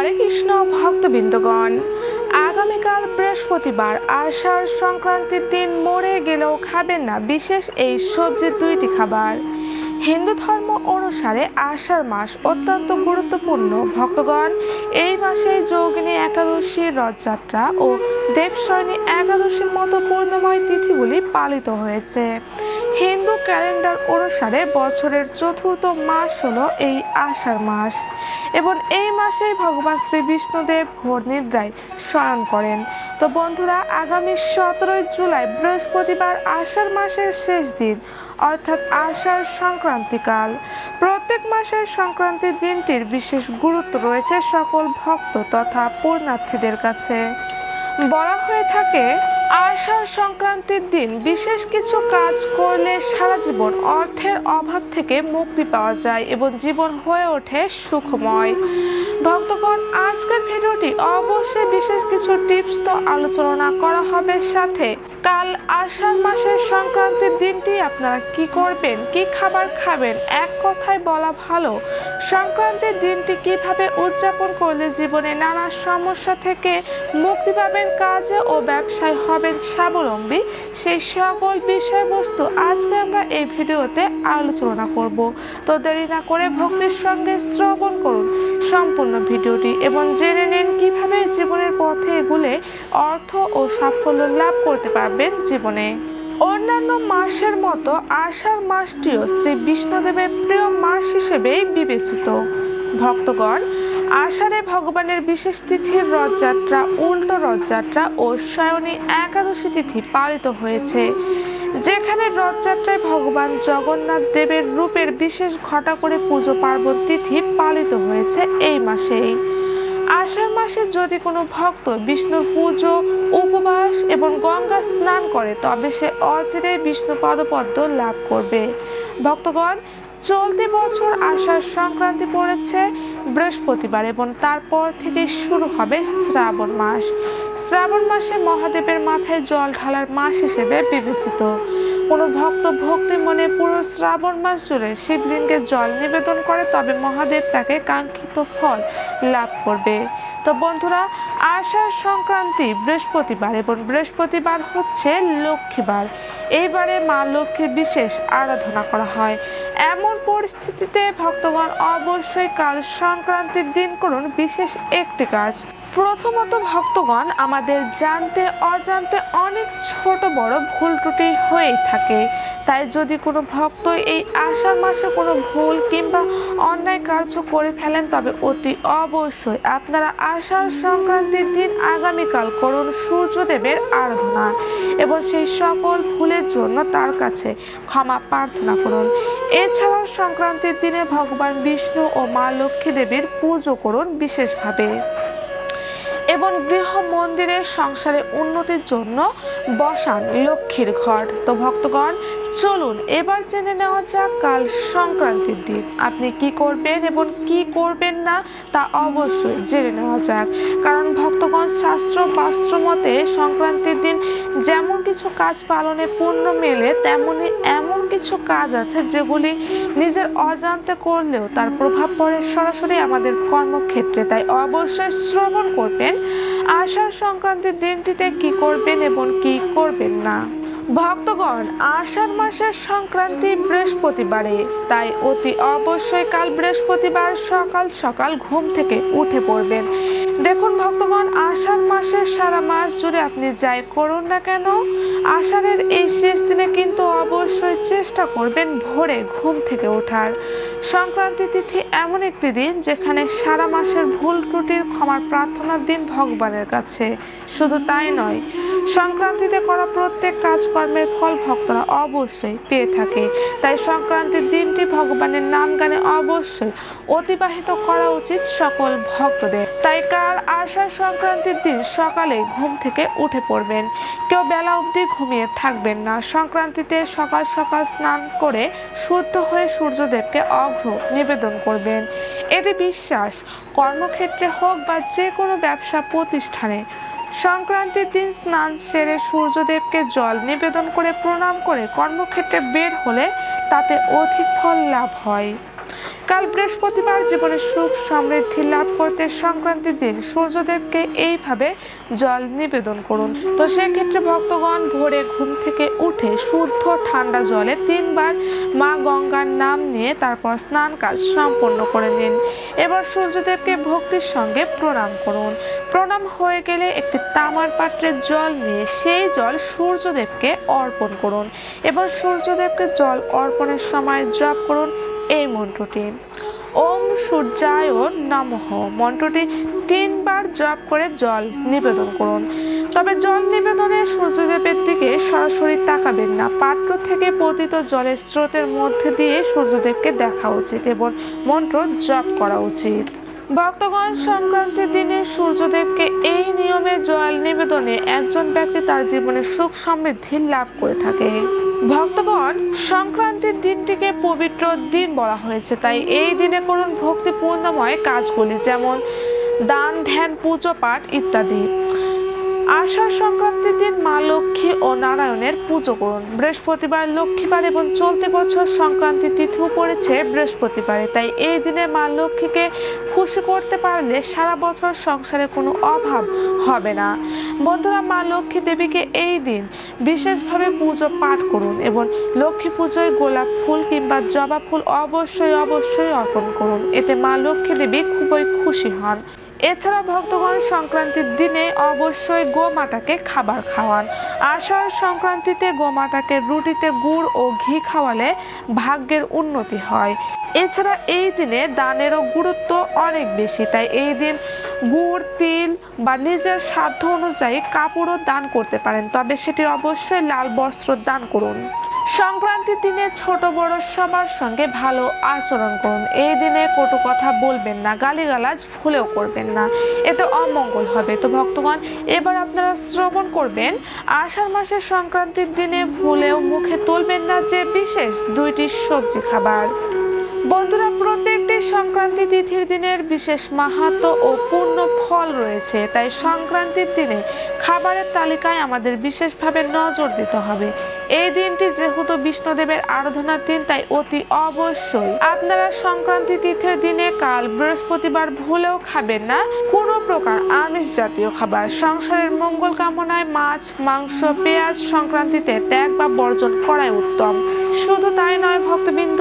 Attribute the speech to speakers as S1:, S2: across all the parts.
S1: হরে কৃষ্ণ, ভক্তবৃন্দগণ। আগামীকাল বৃহস্পতিবার আষাঢ় সংক্রান্তির দিন মরে গেলেও খাবেন না বিশেষ এই সবজির দুইটি খাবার। হিন্দু ধর্ম অনুসারে আষাঢ় মাস অত্যন্ত গুরুত্বপূর্ণ। ভক্তগণ, এই মাসে যোগিনী একাদশী রথযাত্রা ও দেবশয়নী একাদশীর মতো পূর্ণময় তিথিগুলি পালিত হয়েছে। হিন্দু ক্যালেন্ডার অনুসারে বছরের চতুর্থ মাস হলো এই আষাঢ় মাস। এবং এই মাসেই ভগবান শ্রী বিষ্ণুদেব ঘোর নিদ্রায় শয়ন করেন। তো বন্ধুরা, আগামী সতেরোই জুলাই বৃহস্পতিবার আষাঢ় মাসের শেষ দিন, অর্থাৎ আষাঢ় সংক্রান্তিকাল। প্রত্যেক মাসের সংক্রান্তির দিনটির বিশেষ গুরুত্ব রয়েছে সকল ভক্ত তথা পূর্ণার্থীদের কাছে। বলা হয়ে থাকে আষাঢ় সংক্রান্তির দিন বিশেষ কিছু কাজ করলে সারা জীবন অর্থের অভাব থেকে মুক্তি পাওয়া যায় এবং জীবন হয়ে ওঠে সুখময়। ভক্তগণ, আজকের ভিডিওটি অবশ্যই বিশেষ কিছু টিপস তো আলোচনা করা হবে সাথে। কাল আষাঢ় মাসের সংক্রান্তির দিনটি আপনারা কি করবেন, কি খাবার খাবেন, এক কথায় বলা ভালো। সংক্রান্তির দিনটি কীভাবে উদযাপন করলে জীবনে নানা সমস্যা থেকে মুক্তি পাবেন, কাজে ও ব্যবসায় হবেন স্বাবলম্বী সেই সকল বিষয়বস্তু আজকে আমরা এই ভিডিওতে আলোচনা করব। তো দেরি না করে ভক্তির সঙ্গে শ্রবণ করুন সম্পূর্ণ ভিডিওটি এবং জেনে নিন কীভাবে জীবনের পথে এগুলে অর্থ ও সাফল্য লাভ করতে পারবেন জীবনে। অন্যান্য মাসের মতো আষাঢ় মাসটিও শ্রী বিষ্ণুদেবের প্রিয় মাস হিসেবেই বিবেচিত। ভক্তগণ আষাঢ়ে ভগবানের বিশেষ তিথির রথযাত্রা, উল্টো রথযাত্রা ও সায়নী একাদশী তিথি পালিত হয়েছে, যেখানে রথযাত্রায় ভগবান জগন্নাথ দেবের রূপের বিশেষ ঘটা করে পুজো পার্বণ তিথি পালিত হয়েছে এই মাসেই। আষাঢ় মাসে যদি কোনো ভক্ত বিষ্ণুর পুজো, উপবাস এবং গঙ্গা স্নান করে, তবে সে অচিরে বিষ্ণু পদপদ্ম লাভ করবে। ভক্তগণ, চলতি বছর আষাঢ় সংক্রান্তি পড়েছে বৃহস্পতিবার এবং তারপর থেকে শুরু হবে শ্রাবণ মাস। শ্রাবণ মাসে মহাদেবের মাথায় জল ঢালার মাস হিসেবে বিবেচিত। কোনো ভক্ত ভক্তি মনে পুরো শ্রাবণ মাস জুড়ে শিবলিঙ্গে জল নিবেদন করে, তবে মহাদেব তাকে কাঙ্ক্ষিত ফল লাভ করবে। তো বন্ধুরা, আষাঢ় সংক্রান্তি বৃহস্পতিবার এবং বৃহস্পতিবার হচ্ছে লক্ষ্মীবার। এইবারে মা লক্ষ্মীর বিশেষ আরাধনা করা হয়। এমন পরিস্থিতিতে ভক্তগণ অবশ্যই কাল সংক্রান্তির দিন করুন বিশেষ একটি কাজ। প্রথমত ভক্তগণ, আমাদের জানতে, অজান্তে অনেক ছোট বড় ভুল ত্রুটি হয়েই থাকে। তাই যদি কোনো ভক্ত এই আষাঢ় মাসে কোনো ভুল কিংবা অন্যায় কার্য করে ফেলেন, তবে অতি অবশ্যই আপনারা আষাঢ় সংক্রান্তির দিন আগামীকাল করুন সূর্যদেবের আরাধনা এবং সেই সকল ভুলের জন্য তার কাছে ক্ষমা প্রার্থনা করুন। এছাড়াও সংক্রান্তির দিনে ভগবান বিষ্ণু ও মা লক্ষ্মী দেবীর পুজো করুন বিশেষভাবে। এবং গৃহ মন্দিরের সংসারে উন্নতির জন্য বসান লক্ষ্মীর ঘর তো ভক্তগণ চলুন, এবার জেনে নেওয়া যাক কাল সংক্রান্তির দিন। আপনি কি করবেন এবং কি করবেন না, তা অবশ্যই জেনে নেওয়া যাক। কারণ ভক্তগণ শাস্ত্র বাস্ত্র মতে সংক্রান্তির দিন যেমন কিছু কাজ পালনে পূর্ণ মেলে, তেমনি এমন কিছু কাজ আছে যেগুলি নিজের অজান্তে করলেও তার প্রভাব পড়ে সরাসরি আমাদের কর্মক্ষেত্রে। তাই অবশ্যই শ্রবণ করবেন। আষাঢ় সংক্রান্তির দিনটিতে কি করবেন এবং কি করবেন না? ভক্তগণ, আষাঢ় মাসের সংক্রান্তি বৃহস্পতিবারে। তাই অতি অবশ্যই কাল বৃহস্পতিবার সকাল সকাল ঘুম থেকে উঠে পড়বেন। দেখুন ভক্তগণ, আষাঢ় মাসের সারা মাস জুড়ে আপনি যাই করুন না কেন, আষাঢ়ের এই শেষ দিনে কিন্তু অবশ্যই চেষ্টা করবেন ভোরে ঘুম থেকে ওঠার। সংক্রান্তি তিথি এমন একটি দিন যেখানে সারা মাসের ভুল ত্রুটির ক্ষমার প্রার্থনার দিন ভগবানের কাছে। শুধু তাই নয়, সংক্রান্তিতে করা প্রত্যেক কাজকর্মের ফল ভক্তরা অবশ্যই পেয়ে থাকে। তাই সংক্রান্তির দিনটি ভগবানের নাম গানে অবশ্যই অতিবাহিত করা উচিত সকল ভক্তদের। তাই কাল আষাঢ় সংক্রান্তির দিন সকালে ঘুম থেকে উঠে পড়বেন। কেউ বেলা অবধি ঘুমিয়ে থাকবেন না। সংক্রান্তিতে সকাল সকাল স্নান করে শুদ্ধ হয়ে সূর্যদেবকে অঘ্র নিবেদন করবেন। এতে বিশ্বাস, কর্মক্ষেত্রে হোক বা যে কোনো ব্যবসা প্রতিষ্ঠানে, সংক্রান্তির দিন স্নান সেরে সূর্যদেবকে জল নিবেদন করে প্রণাম করে কর্মক্ষেত্রে বের হলে তাতে অধিক ফল লাভ হয়। কাল বৃহস্পতিবার জীবনে সুখ সমৃদ্ধি লাভ করতে সংক্রান্তির দিন সূর্যদেবকে এইভাবে জল নিবেদন করুন। তো সেক্ষেত্রে ভক্তগণ ভোরে ঘুম থেকে উঠে শুদ্ধ ঠান্ডা জলে তিনবার মা গঙ্গার নাম নিয়ে তারপর স্নান কাজ সম্পন্ন করে নিন। এবার সূর্যদেবকে ভক্তির সঙ্গে প্রণাম করুন। প্রণাম হয়ে গেলে একটি তামার পাত্রে জল নিয়ে সেই জল সূর্যদেবকে অর্পণ করুন। এবার সূর্যদেবকে জল অর্পণের সময় জপ করুন। এই মন্ত্রটি। ওম সূর্যায় নমঃ। মন্ত্রটি তিনবার জপ করে জল নিবেদন করুন। তবে জল নিবেদনে সূর্যদেবের দিকে সরাসরি তাকাবেন না। পাত্র থেকে পতিত জলের স্রোতের মধ্যে দিয়ে সূর্যদেবকে দেখা উচিত এবং মন্ত্র জপ করা উচিত। ভক্তগণ সংক্রান্তির দিনে সূর্যদেবকে এই নিয়মে জল নিবেদনে একজন ব্যক্তি তার জীবনে সুখ সমৃদ্ধি লাভ করে থাকে। ভক্তগণ, সংক্রান্তির দিনটিকে পবিত্র দিন বলা হয়েছে। তাই এই দিনে করুন ভক্তিপূর্ণময় কাজগুলি, যেমন দান, ধ্যান, পুজো, পাঠ ইত্যাদি। আষাঢ় সংক্রান্তির দিন মা লক্ষ্মী ও নারায়ণের পুজো করুন। বৃহস্পতিবার লক্ষ্মীবার এবং চলতি বছর সংক্রান্তি তিথিও পড়েছে বৃহস্পতিবারে। তাই এই দিনে মা লক্ষ্মীকে খুশি করতে পারলে সারা বছর সংসারে কোনো অভাব হবে না। বন্ধুরা, মা লক্ষ্মী দেবীকে এই দিন বিশেষভাবে পুজো পাঠ করুন এবং লক্ষ্মী পুজোয় গোলাপ ফুল কিংবা জবা ফুল অবশ্যই অবশ্যই অর্পণ করুন। এতে মা লক্ষ্মী দেবী খুবই খুশি হন। এছাড়া ভক্তগণ সংক্রান্তির দিনে অবশ্যই গোমাতাকে খাবার খাওয়ান। আষাঢ় সংক্রান্তিতে গোমাতাকে রুটিতে গুড় ও ঘি খাওয়ালে ভাগ্যের উন্নতি হয়। এছাড়া এই দিনে দানেরও গুরুত্ব অনেক বেশি, তাই এই দিন গুড়, তিল বা নিজের সাধ্য অনুযায়ী কাপড়ও দান করতে পারেন। তবে সেটি অবশ্যই লাল বস্ত্র দান করুন। সংক্রান্তির দিনে ছোট বড় সবার সঙ্গে ভালো আচরণ করুন। এই দিনে কটু কথা বলবেন না, গালিগালাজ ভুলেও করবেন না। এতে অমঙ্গল হবে। তো ভক্তগণ, এবার আপনারা শ্রবণ করবেন, আষাঢ় মাসের সংক্রান্তির দিনে ভুলেও মুখে তুলবেন না যে বিশেষ দুইটি সবজি খাবার। বন্ধুরা, প্রত্যেকটি সংক্রান্তি তিথির দিনের বিশেষ মাহাত্ম ও পূর্ণ ফল রয়েছে। তাই সংক্রান্তির দিনে খাবারের তালিকায় আমাদের বিশেষভাবে নজর দিতে হবে। এই দিনটি যেহেতু বিষ্ণুদেবের আরাধনার দিন, তাই অতি অবশ্যই। আপনারা সংক্রান্তি তিথির দিনে কাল বৃহস্পতিবার ভুলেও খাবেন না। কোনো প্রকার আমিষ জাতীয় খাবার, সংসারের মঙ্গল কামনায় মাছ, মাংস, পেঁয়াজ সংক্রান্তিতে ত্যাগ বা বর্জন করাই উত্তম। শুধু তাই নয়, ভক্তবৃন্দ,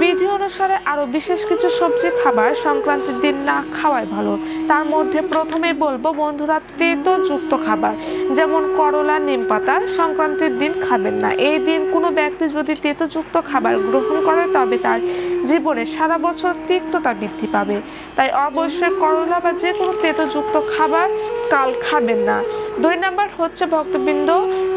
S1: বিধি অনুসারে আরও বিশেষ কিছু সবজি খাবার সংক্রান্তির দিন না খাওয়াই ভালো। তার মধ্যে প্রথমে বলব বন্ধুরা তেতো যুক্ত খাবার, যেমন করলা, নিম পাতা, সংক্রান্তির দিন খাবেন না। এই দিন কোনো ব্যক্তি যদি তেতোযুক্ত খাবার গ্রহণ করে, তবে তার জীবনে সারা বছর তিক্ততা বৃদ্ধি পাবে। তাই অবশ্যই করলা বা যে কোনো তেতোযুক্ত খাবার কাল খাবেন না। দুই নাম্বার হচ্ছে ভক্তবৃন্দ,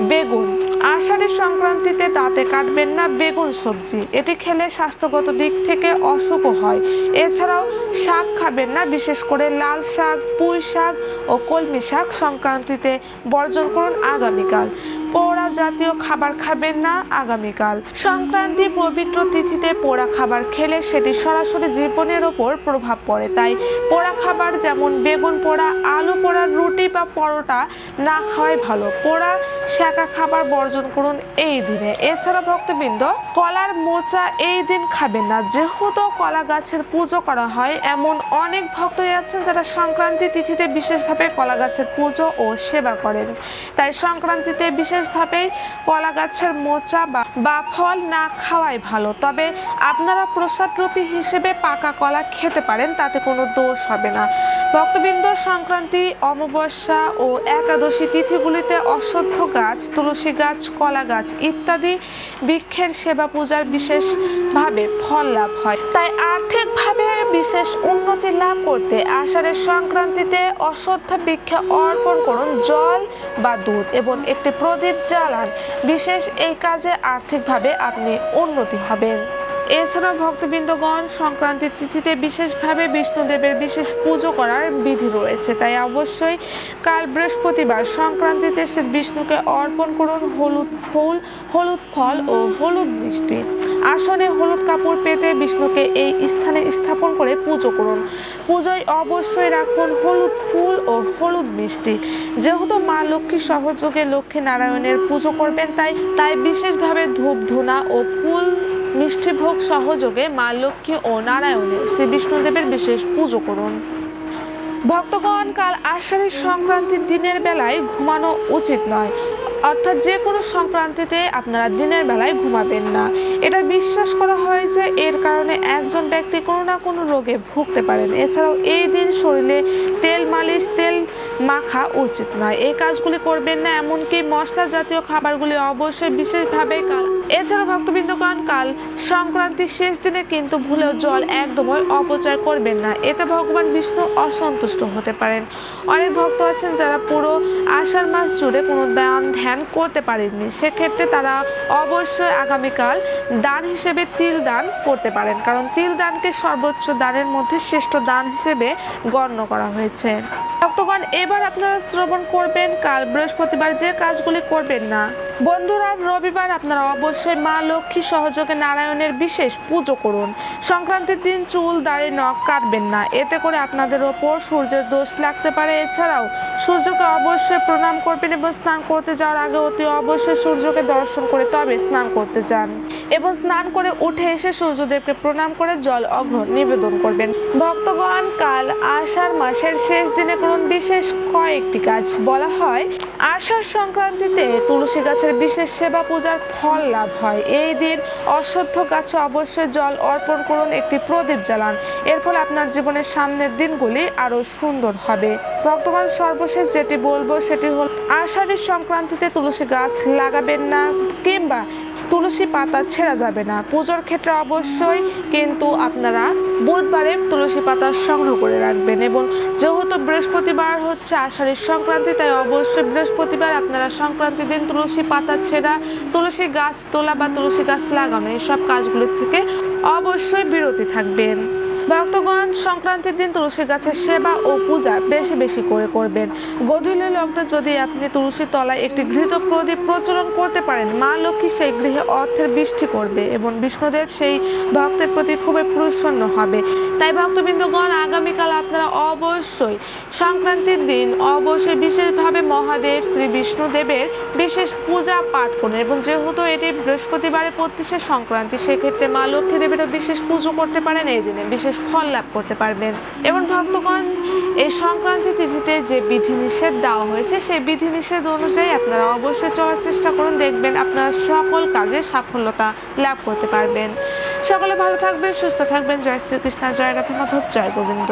S1: বেগুন। আষাঢ়ের সংক্রান্তিতে দাঁতে কাটবেন না বেগুন সবজি। এটি খেলে স্বাস্থ্যগত দিক থেকে অসুখও হয়। এছাড়াও শাক খাবেন না, বিশেষ করে লাল শাক, পুঁই শাক ও কলমি শাক সংক্রান্তিতে বর্জন করুন আগামীকাল। পোড়া জাতীয় খাবার খাবেন না আগামীকাল। সংক্রান্তি পবিত্র তিথিতে পোড়া খাবার খেলে সেটি সরাসরি জীবনের ওপর প্রভাব পড়ে। তাই পোড়া খাবার যেমন বেগুন পোড়া, আলু পোড়া, রুটি বা পরোটা না খাওয়াই ভালো। পোড়া শাকা খাবার বর্জন করুন এই দিনে। এছাড়া ভক্তবৃন্দ, কলার মোচা এই দিন খাবেন না। যেহেতু কলা গাছের পুজো করা হয়, এমন অনেক ভক্তই আছেন যারা সংক্রান্তি তিথিতে বিশেষভাবে কলা গাছের পুজো ও সেবা করেন। তাই সংক্রান্তিতে বিশেষভাবে কলা গাছের মোচা বা ফল না খাওয়াই ভালো। তবে আপনারা প্রসাদরূপী হিসেবে পাকা কলা খেতে পারেন, তাতে কোনো দোষ হবে না। ভক্তবৃন্দ, সংক্রান্তি, অমাবস্যা ও একাদশী তিথিগুলিতে অশ্বত্থ গাছ, তুলসী গাছ, কলা গাছ ইত্যাদি বৃক্ষের সেবা পূজার বিশেষভাবে ফল লাভ হয়। তাই আর্থিকভাবে বিশেষ উন্নতি লাভ করতে আষাঢ়ের সংক্রান্তিতে অশ্বত্থ বৃক্ষে অর্পণ করুন জল বা দুধ এবং একটি প্রদীপ জ্বালান। বিশেষ এই কাজে আর্থিকভাবে আপনি উন্নতি হবেন। এছাড়া ভক্তবৃন্দগণ সংক্রান্তির তিথিতে বিশেষভাবে বিষ্ণুদেবের বিশেষ পুজো করার বিধি রয়েছে। তাই অবশ্যই কাল বৃহস্পতিবার সংক্রান্তিতে শ্রী বিষ্ণুকে অর্পণ করুন হলুদ ফুল, হলুদ ফল ও হলুদ মিষ্টি। আসনে হলুদ কাপড় পেতে বিষ্ণুকে এই স্থানে স্থাপন করে পুজো করুন। পুজোয় অবশ্যই রাখুন হলুদ ফুল ও হলুদ মিষ্টি। যেহেতু মা লক্ষ্মী সহযোগে লক্ষ্মী নারায়ণের পুজো করবেন, তাই তাই বিশেষভাবে ধূপ ধুনা ও ফুল মিষ্টি ভোগ সহযোগে মা লক্ষ্মী ও নারায়ণের শ্রী বিষ্ণুদেবের বিশেষ পুজো করুন। ভক্তগণ, কাল আষাঢ়ী সংক্রান্তির দিনের বেলায় ঘুমানো উচিত নয়। অর্থাৎ যে কোনো সংক্রান্তিতে আপনারা দিনের বেলায় ঘুমাবেন না। এটা বিশ্বাস করা হয় যে এর কারণে একজন ব্যক্তি কোনো না কোনো রোগে ভুগতে পারেন। এছাড়াও এই দিন শরীরে তেল মালিশ, তেল মাখা উচিত নয়। এই কাজগুলি করবেন না, এমনকি মশলা জাতীয় খাবারগুলি অবশ্যই বিশেষভাবে কাল এছাড়া ভক্তবৃন্দগণ, কাল সংক্রান্তির শেষ দিনে কিন্তু ভুলেও জল একদমই অপচয় করবেন না। এতে ভগবান বিষ্ণু অসন্তুষ্ট হতে পারেন। অনেক ভক্ত আছেন যারা পুরো আষাঢ় মাস জুড়ে কোনো দান ধ্যান করতে পারেননি। সেক্ষেত্রে তারা অবশ্যই আগামীকাল দান হিসেবে তিল দান করতে পারেন। কারণ তিল দানকে সর্বোচ্চ দানের মধ্যে শ্রেষ্ঠ দান হিসেবে গণ্য করা হয়েছে। ভক্তগণ, এবার আপনারা শ্রবণ করবেন। কাল বৃহস্পতিবার যে কাজগুলি করবেন না বন্ধুরা, রবিবার আপনারা অবশ্যই মা লক্ষ্মী সহযোগে নারায়ণের বিশেষ পুজো করুন। সংক্রান্তির দিন চুল, দাড়ি, নখ কাটবেন না। এতে করে আপনাদের ওপর সূর্যের দোষ লাগতে পারে। এছাড়াও সূর্যকে অবশ্যই প্রণাম করবেন এবং স্নান করতে যাওয়ার আগে অতি অবশ্যই সূর্যকে দর্শন করে তবে স্নান করতে যান এবং স্নান করে উঠে এসে সূর্যদেবকে প্রণাম করে জল অগ্র নিবেদন করবেন। ভক্তগণ, কাল আষাঢ় মাসের শেষ দিনে করুন বিশেষ কয়েকটি কাজ। বলা হয়, আষাঢ় সংক্রান্তিতে তুলসী গাছের বিশেষ সেবা পূজার ফল লাভ হয়। এই দিন অশ্বত্থ গাছে অবশ্যই জল অর্পণ করুন, একটি প্রদীপ জ্বালান। এর ফলে আপনার জীবনের সামনের দিনগুলি আরও সুন্দর হবে। ভক্তগণ সর্বশেষ যেটি বলব সেটি হল, আষাঢ়ের সংক্রান্তিতে তুলসী গাছ লাগাবেন না, কিংবা তুলসী পাতা ছেঁড়া যাবে না। পুজোর ক্ষেত্রে অবশ্যই কিন্তু আপনারা বুধবারে তুলসী পাতা সংগ্রহ করে রাখবেন এবং যেহেতু বৃহস্পতিবার হচ্ছে আষাঢ়ের সংক্রান্তি, তাই অবশ্যই বৃহস্পতিবার আপনারা সংক্রান্তি দিন তুলসী পাতা ছেঁড়া, তুলসী গাছ তোলা বা তুলসী গাছ লাগানো এইসব কাজগুলি থেকে অবশ্যই বিরতি থাকবেন। ভক্তগণ সংক্রান্তির দিন তুলসী গাছের সেবা ও পূজা বেশি বেশি করে করবেন। গধূলি লগ্নে যদি আপনি তুলসীর তলায় একটি ঘৃত প্রদীপ প্রচলন করতে পারেন, মা লক্ষ্মী সেই গৃহে অর্থের বৃষ্টি করবে এবং বিষ্ণুদেব সেই ভক্তের প্রতি খুবই প্রসন্ন হবে। তাই ভক্তবৃন্দগণ, আগামীকাল আপনারা অবশ্যই সংক্রান্তির দিন অবশ্যই বিশেষভাবে মহাদেব শ্রী বিষ্ণুদেবের বিশেষ পূজা পাঠ করুন এবং যেহেতু এটি বৃহস্পতিবারে পঁচিশে সংক্রান্তি, সেক্ষেত্রে মা লক্ষ্মী দেবীরও বিশেষ পুজো করতে পারেন, এই দিনে বিশেষ ফল লাভ করতে পারবেন। এবং ভক্তগণ, এই সংক্রান্তি তিথিতে যে বিধিনিষেধ দেওয়া হয়েছে, সেই বিধিনিষেধ অনুযায়ী আপনারা অবশ্যই চলার চেষ্টা করুন, দেখবেন আপনারা সকল কাজে সাফল্যতা লাভ করতে পারবেন। সকলে ভালো থাকবেন সুস্থ থাকবেন। জয় শ্রীকৃষ্ণ জয় রাধা মাধব জয় গোবিন্দ।